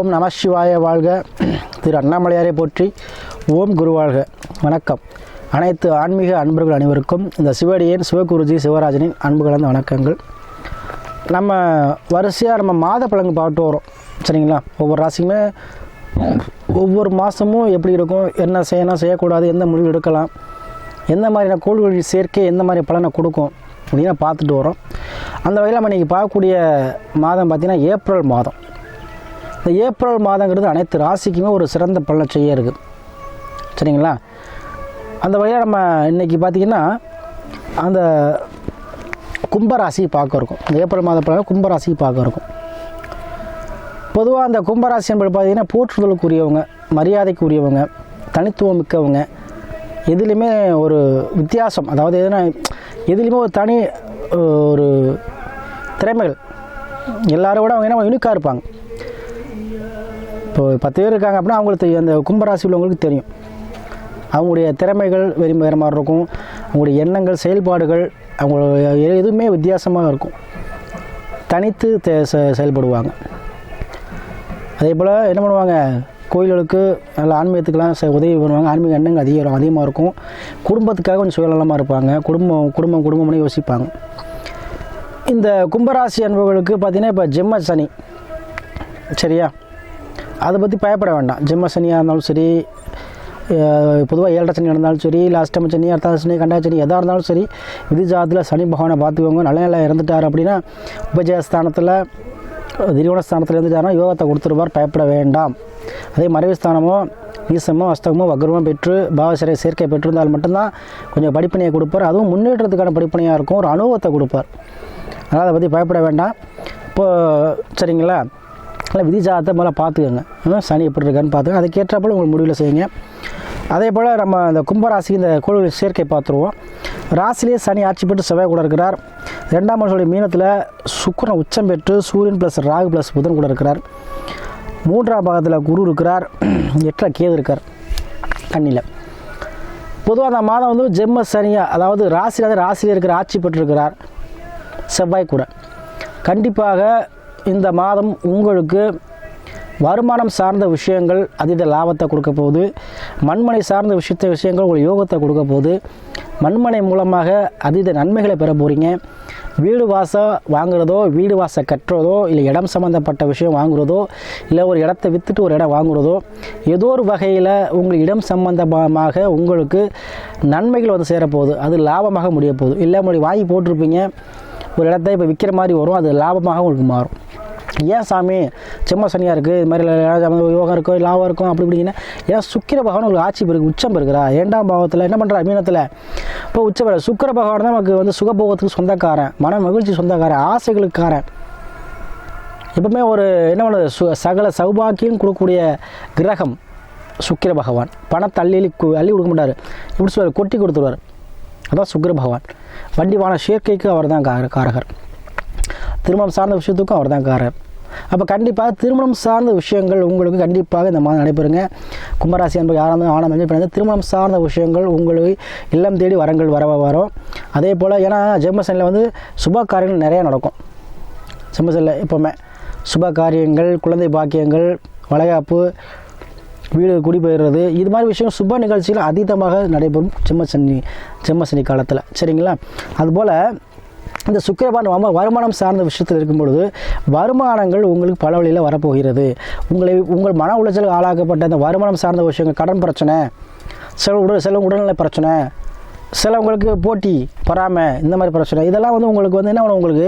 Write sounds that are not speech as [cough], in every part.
ஓம் நம சிவாய வாழ்க. திரு அண்ணாமலையாரை போற்றி ஓம் குரு வாழ்க. வணக்கம். அனைத்து ஆன்மீக அன்பர்கள் அனைவருக்கும் இந்த சிவடியன் சிவகுருஜி சிவராஜனின் அன்பு கலந்த வணக்கங்கள். நம்ம வரிசையாக நம்ம மாத பழங்கு பார்த்து வரோம். சரிங்களா? ஒவ்வொரு ராசிக்குமே ஒவ்வொரு மாதமும் எப்படி இருக்கும்? என்ன செய்யணும்? செய்யக்கூடாது? எந்த முடிவு எடுக்கலாம்? எந்த மாதிரியான கோள்கள் சேர்க்கை எந்த மாதிரி பலனை கொடுக்கும்? அப்படின்னு பார்த்துட்டு வரோம். அந்த வகையில் நம்ம இன்றைக்கி பார்க்கக்கூடிய மாதம் பார்த்திங்கன்னா ஏப்ரல் மாதம். இந்த ஏப்ரல் மாதங்கிறது அனைத்து ராசிக்குமே ஒரு சிறந்த பலனை இருக்குது. சரிங்களா? அந்த வழியாக நம்ம இன்றைக்கி பார்த்திங்கன்னா அந்த கும்பராசி பார்க்க இருக்கும். இந்த ஏப்ரல் மாத பலன் கும்பராசி பார்க்க இருக்கும். பொதுவாக அந்த கும்பராசி என்பது பார்த்திங்கன்னா போற்றுதலுக்குரியவங்க மரியாதைக்குரியவங்க தனித்துவம் மிக்கவங்க எதுலேயுமே ஒரு வித்தியாசம் அதாவது எதுனா எதுலேயுமே ஒரு தனி ஒரு திறமைகள். எல்லாரும் விட அவங்க என்ன யூனிக்காக இருப்பாங்க. இப்போ பத்து பேர் இருக்காங்க அப்படின்னா அவங்களுக்கு அந்த கும்பராசி உள்ளவங்களுக்கு தெரியும். அவங்களுடைய திறமைகள் வெறும் வேறு மாதிரி இருக்கும். அவங்களுடைய எண்ணங்கள் செயல்பாடுகள் அவங்களோட எதுவுமே வித்தியாசமாக இருக்கும். தனித்து தே- செ- செயல்படுவாங்க. அதே போல் என்ன பண்ணுவாங்க? கோயில்களுக்கு நல்ல ஆன்மீகத்துக்கெலாம் உதவி பண்ணுவாங்க. ஆன்மீக எண்ணங்கள் அதிகம் அதிகமாக இருக்கும். குடும்பத்துக்காக கொஞ்சம் சுயநலமாக இருப்பாங்க. குடும்பம் குடும்பம் குடும்பம்னு யோசிப்பாங்க. இந்த கும்பராசி அன்பர்களுக்கு பார்த்தீங்கன்னா இப்போ ஜெம்ம சனி. சரியா? அதை பற்றி பயப்பட வேண்டாம். ஜெம்ம சனியாக இருந்தாலும் சரி பொதுவாக ஏழரை சனி நடந்தாலும் சரி லாஸ்ட் சனி அர்த்தாத சனி கண்டா சனி எதாக இருந்தாலும் சரி விதிஜாதத்தில் சனி பகவானை பார்த்துக்கோங்க. நல்ல நல்லா இறந்துட்டார் அப்படின்னா உபஜயஸ்தானத்தில் திரியோணஸ்தானத்தில் இருந்துட்டாருன்னா யோகத்தை கொடுத்துருவார் பயப்பட வேண்டாம். அதே மறைவு ஸ்தானமோ ஈசமோ அஸ்தகமோ வக்ரமோ பெற்று பாவசரை சேர்க்கை பெற்றிருந்தால் மட்டும்தான் கொஞ்சம் படிப்பனையை கொடுப்பார். அதுவும் முன்னேற்றத்துக்கான படிப்பனையாக இருக்கும் ஒரு அனுபவத்தை கொடுப்பார். அதனால் அதை பற்றி பயப்பட வேண்டாம். இப்போது சரிங்களா? இல்லை விதி ஜாதத்தை முதல்ல பார்த்துக்கோங்க. சனி எப்படி இருக்கான்னு பார்த்துக்கோங்க. அதுக்கேற்றப்போல் உங்களுக்கு முடிவில் செய்யுங்க. அதே போல் நம்ம இந்த கும்பராசி இந்த கோள்கள் சேர்க்கை பார்த்துருவோம். ராசிலேயே சனி ஆட்சி பெற்று செவ்வாய் கூட இருக்கிறார். ரெண்டாம் வருஷம் மீனத்தில் சுக்கரன் உச்சம் பெற்று சூரியன் ப்ளஸ் ராகு ப்ளஸ் புதன் கூட இருக்கிறார். மூன்றாம் பாகத்தில் குரு இருக்கிறார். [clears throat] எட்டில் கேது இருக்கார். கண்ணியில் பொதுவாக அந்த மாதம் வந்து ஜெம்ம சனியா அதாவது ராசியில் ராசியில் இருக்கிற ஆட்சி பெற்றிருக்கிறார். செவ்வாய் கூட. கண்டிப்பாக இந்த மாதம் உங்களுக்கு வருமானம் சார்ந்த விஷயங்கள் அதீத லாபத்தை கொடுக்க போகுது. மண்மனை சார்ந்த விஷயத்த விஷயங்கள் உங்களுக்கு யோகத்தை கொடுக்க போகுது. மண்மனை மூலமாக அதீத நன்மைகளை பெற போகிறீங்க வீடு வாசம் வாங்குறதோ வீடு வாசம் கட்டுறதோ இல்லை இடம் சம்மந்தப்பட்ட விஷயம் வாங்குறதோ இல்லை ஒரு இடத்த விற்றுட்டு ஒரு இடம் வாங்குறதோ ஏதோ ஒரு வகையில் உங்கள் இடம் சம்பந்தமாக உங்களுக்கு நன்மைகள் வந்து சேரப்போகுது அது லாபமாக முடிய போகுது. இல்லை உங்களுக்கு வாங்கி போட்டிருப்பீங்க. ஒரு இடத்த இப்போ விற்கிற மாதிரி வரும். அது லாபமாக உங்களுக்கு மாறும். ஏன் சாமி? செம்ம சனியாக இருக்குது இது மாதிரி யோகம் இருக்கும் லாபம் இருக்கும் அப்படி இப்படிங்கன்னா ஏன் சுக்கிர பகவான் உங்களுக்கு ஆட்சி பெருக்கு உச்சம் பெருக்கிறா இரண்டாம் பாவத்தில் என்ன பண்ணுறா மீனத்தில் இப்போ உச்சம் பெற சுக்கிர பகவான் தான் நமக்கு வந்து சுகபோகத்துக்கு சொந்தக்காரன் மன மகிழ்ச்சி சொந்தக்காரன் ஆசைகளுக்காரன் எப்பவுமே ஒரு என்ன பண்ணுறது சு சகல சௌபாக்கியம் கொடுக்கக்கூடிய கிரகம் சுக்கிர பகவான். பணத்தை அள்ளி அள்ளி கு- அள்ளி கொடுக்க மாட்டார். இப்படி சொல்லுவார் கொட்டி கொடுத்துருவார். அதான் சுக்கிர பகவான். வண்டி வான சேர்க்கைக்கு அவர் தான் கார காரகர். திருமணம் சார்ந்த விஷயத்துக்கும் அவர் தான் காரகர் அப்போ கண்டிப்பாக திருமணம் சார்ந்த விஷயங்கள் உங்களுக்கு கண்டிப்பாக இந்த மாதம் நடைபெறுங்க. கும்பராசி என்பது யாராவது ஆனந்தம் மென்ஷன் பண்ணது திருமணம் சார்ந்த விஷயங்கள் உங்களுக்கு இல்லம் தேடி வரங்கள் வர வரும். அதே போல் ஏன்னா ஜென்மசனில் வந்து சுப காரியங்கள் நிறையா நடக்கும். ஜென்மசனில் எப்போவுமே சுப காரியங்கள் குழந்தை பாக்கியங்கள் வளைகாப்பு வீடு குடிபெயர்றது இது மாதிரி விஷயம் சுப நிகழ்ச்சிகள் அதீதமாக நடைபெறும் செம்மசனி செம்மசனி காலத்தில். சரிங்களா? அதுபோல் இந்த சுக்கிரபான் வருமானம் சார்ந்த விஷயத்தில் இருக்கும் பொழுது வருமானங்கள் உங்களுக்கு பல வழியில் வரப்போகிறது. உங்களை உங்கள் மன உளைச்சலுக்கு ஆளாக்கப்பட்ட அந்த வருமானம் சார்ந்த விஷயங்கள் கடன் பிரச்சனை சில உடல் சில உடல்நல பிரச்சனை சிலவங்களுக்கு போட்டி பொறாமை இந்த மாதிரி பிரச்சனை. இதெல்லாம் வந்து உங்களுக்கு வந்து என்ன உங்களுக்கு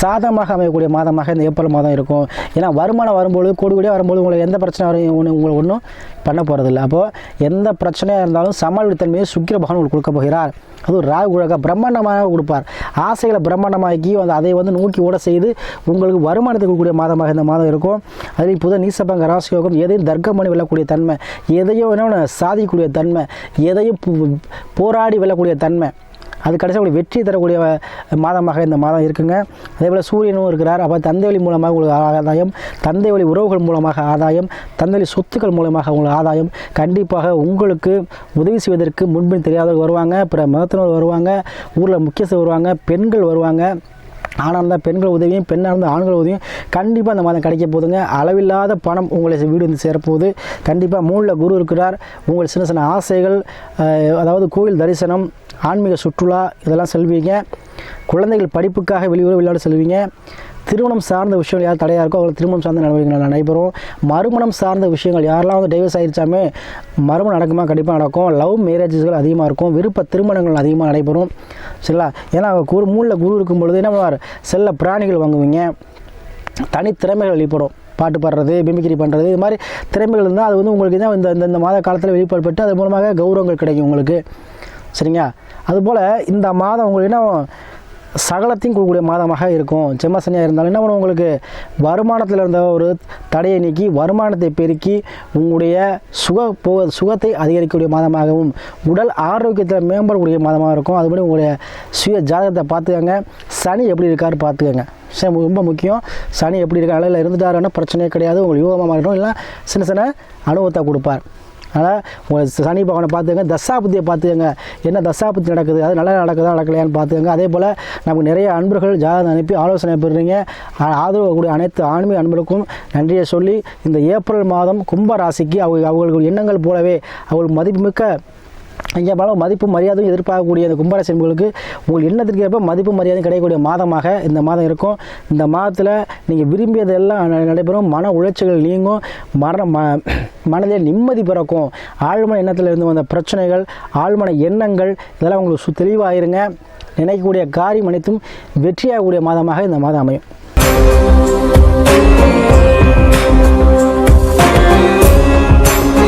சாதகமாக அமையக்கூடிய மாதமாக இந்த ஏப்ரல் மாதம் இருக்கும். ஏன்னா வருமானம் வரும்பொழுது கோடி கோடியாக வரும்போது உங்களுக்கு எந்த பிரச்சனை வரும்? ஒன்று உங்களுக்கு ஒன்றும் பண்ண போகிறதில்ல அப்போது எந்த பிரச்சனையாக இருந்தாலும் சமாளித்தன்மையை சுக்கிர பகவான் உங்களுக்கு கொடுக்க போகிறார். அதுவும் ராகு உலக பிரம்மாண்டமாக கொடுப்பார். ஆசைகளை பிரம்மாண்டமாக்கி வந்து அதை வந்து நோக்கி ஓட செய்து உங்களுக்கு வருமானத்தை கொடுக்கக்கூடிய மாதமாக இந்த மாதம் இருக்கும். அதில் புத நீசபங்க ராசியோகம் எதையும் தர்க்கம் பண்ணி வெல்லக்கூடிய தன்மை எதையும் என்ன சாதிக்கக்கூடிய தன்மை எதையும் போராடி போராடி தரக்கூடிய தன்மை. அது கடைசியாக உங்களுக்கு வெற்றி தரக்கூடிய மாதமாக இந்த மாதம் இருக்குங்க. அதே போல் சூரியனும் இருக்கிறார். அப்போ தந்தை வழி மூலமாக உங்களுக்கு ஆதாயம். தந்தை வழி உறவுகள் மூலமாக ஆதாயம். தந்தை வழி சொத்துக்கள் மூலமாக உங்களுக்கு ஆதாயம். கண்டிப்பாக உங்களுக்கு உதவி செய்வதற்கு முன்பின் தெரியாதவர்கள் வருவாங்க. பிற மதத்தினர் வருவாங்க. ஊரில் முக்கியஸ்தர் வருவாங்க. பெண்கள் வருவாங்க. ஆணாக இருந்தால் பெண்கள் உதவியும் பெண்ணாக இருந்தால் ஆண்கள் உதவியும். கண்டிப்பாக அந்த மாதம் கிடைக்க போகுதுங்க அளவில்லாத பணம் உங்களை வீடு வந்து சேரப்போகுது. கண்டிப்பாக மூணில் குரு இருக்கிறார். உங்கள் சின்ன சின்ன ஆசைகள் அதாவது கோவில் தரிசனம் ஆன்மீக சுற்றுலா இதெல்லாம் செல்வீங்க. குழந்தைகள் படிப்புக்காக வெளியூர் விளையாட செல்வீங்க. திருமணம் சார்ந்த விஷயங்கள் யார் தடையாக இருக்கோ அவங்களுக்கு திருமணம் சார்ந்த நடவடிக்கைகள் நடைபெறும். மறுமணம் சார்ந்த விஷயங்கள் யாரெல்லாம் வந்து டைவர்ஸ் ஆயிருச்சாமே மறுமணம் நடக்குமா? கண்டிப்பாக நடக்கும். லவ் மேரேஜஸ்கள் அதிகமாக இருக்கும். விருப்ப திருமணங்கள் அதிகமாக நடைபெறும். சரிங்களா? ஏன்னா குரு மூணில் குரு இருக்கும் பொழுது என்ன பண்ணுவார்? செல்ல பிராணிகள் வாங்குவீங்க. தனித்திறமைகள் வெளிப்படும். பாட்டு பாடுறது மிமிக்ரி பண்ணுறது இது மாதிரி திறமைகள் இருந்தால் அது வந்து உங்களுக்கு தான் இந்த இந்த- மாத காலத்தில் வெளிப்படப்பட்டு அது மூலமாக கௌரவங்கள் கிடைக்கும் உங்களுக்கு. சரிங்களா? அதுபோல் இந்த மாதம் உங்களுக்கு என்ன சகலத்தையும் கொடுக்கக்கூடிய மாதமாக இருக்கும். செம்மசனியாக இருந்தாலும் என்ன பண்ணும் உங்களுக்கு? வருமானத்தில் இருந்த ஒரு தடையை நீக்கி வருமானத்தை பெருக்கி உங்களுடைய சுக போ சுகத்தை அதிகரிக்கக்கூடிய மாதமாகவும் உடல் ஆரோக்கியத்தில் மேம்படக்கூடிய மாதமாக இருக்கும். அதுபடி உங்களுடைய சுய ஜாதகத்தை பார்த்துக்கங்க. சனி எப்படி இருக்காரு பார்த்துக்கங்க. சரி ரொம்ப முக்கியம். சனி எப்படி இருக்கா நிலையில் இருந்துட்டாருன்னா பிரச்சனையே கிடையாது. உங்களுக்கு யோகமாக மாறிடும். இல்லை சின்ன சின்ன அனுபவத்தை கொடுப்பார். அதனால் உங்கள் சனி பகவானை பார்த்துக்கங்க. தசாபுத்தியை பார்த்துக்கங்க. என்ன தசாபுத்தி நடக்குது? அது நல்லா நடக்குதா நடக்கலையான்னு பார்த்துக்கங்க. அதே போல் நமக்கு நிறைய அன்பர்கள் ஜாதகம் அனுப்பி ஆலோசனை பெறுறீங்க. ஆதரவு கூடிய அனைத்து ஆன்மீக அன்பர்களுக்கும் நன்றியை சொல்லி இந்த ஏப்ரல் மாதம் கும்ப ராசிக்கு அவங்க அவர்களுக்கு எண்ணங்கள் போலவே அவங்களுக்கு மதிப்புமிக்க இங்கே பல மதிப்பு மரியாதையும் எதிர்பார்க்கக்கூடிய அந்த கும்பராசி என்பவர்களுக்கு உங்கள் எண்ணத்திற்கு ஏற்ப மதிப்பு மரியாதையும் கிடைக்கக்கூடிய மாதமாக இந்த மாதம் இருக்கும். இந்த மாதத்தில் நீங்கள் விரும்பியதெல்லாம் ந- நடைபெறும். மன உளைச்சல்கள் நீங்கும். மரண ம மனதில் நிம்மதி பிறக்கும். ஆழ்மன எண்ணத்தில் இருந்து வந்த பிரச்சனைகள் ஆழ்மன எண்ணங்கள் இதெல்லாம் உங்களுக்கு சு தெளிவாயிருங்க. நினைக்கக்கூடிய காரியம் அனைத்தும் வெற்றியாகக்கூடிய மாதமாக இந்த மாதம் அமையும்.